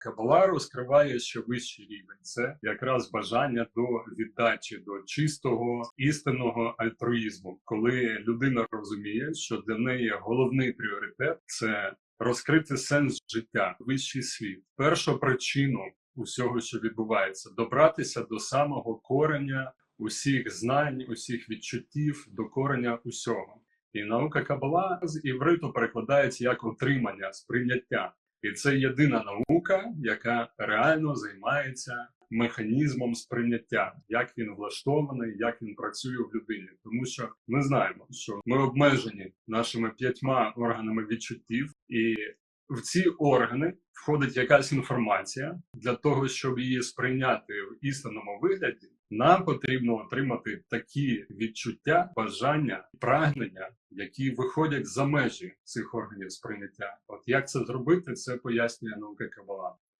Кабала розкриває ще вищий рівень. Це якраз бажання до віддачі, до чистого істинного альтруїзму, коли людина розуміє, що для неї головний пріоритет це розкрити сенс життя, вищий світ, першу причину усього, що відбувається, добратися до самого кореня усіх знань, усіх відчуттів, до кореня усього. І наука Кабала з івриту перекладається як отримання, сприйняття. І це єдина наука, яка реально займається механізмом сприйняття, як він влаштований, як він працює в людині. Тому що ми знаємо, що ми обмежені нашими п'ятьма органами відчуттів, і в ці органи входить якась інформація для того, щоб її сприйняти в істинному вигляді. Нам потрібно отримати такі відчуття, бажання, прагнення, які виходять за межі цих органів сприйняття. От як це зробити, це пояснює наука Кабала.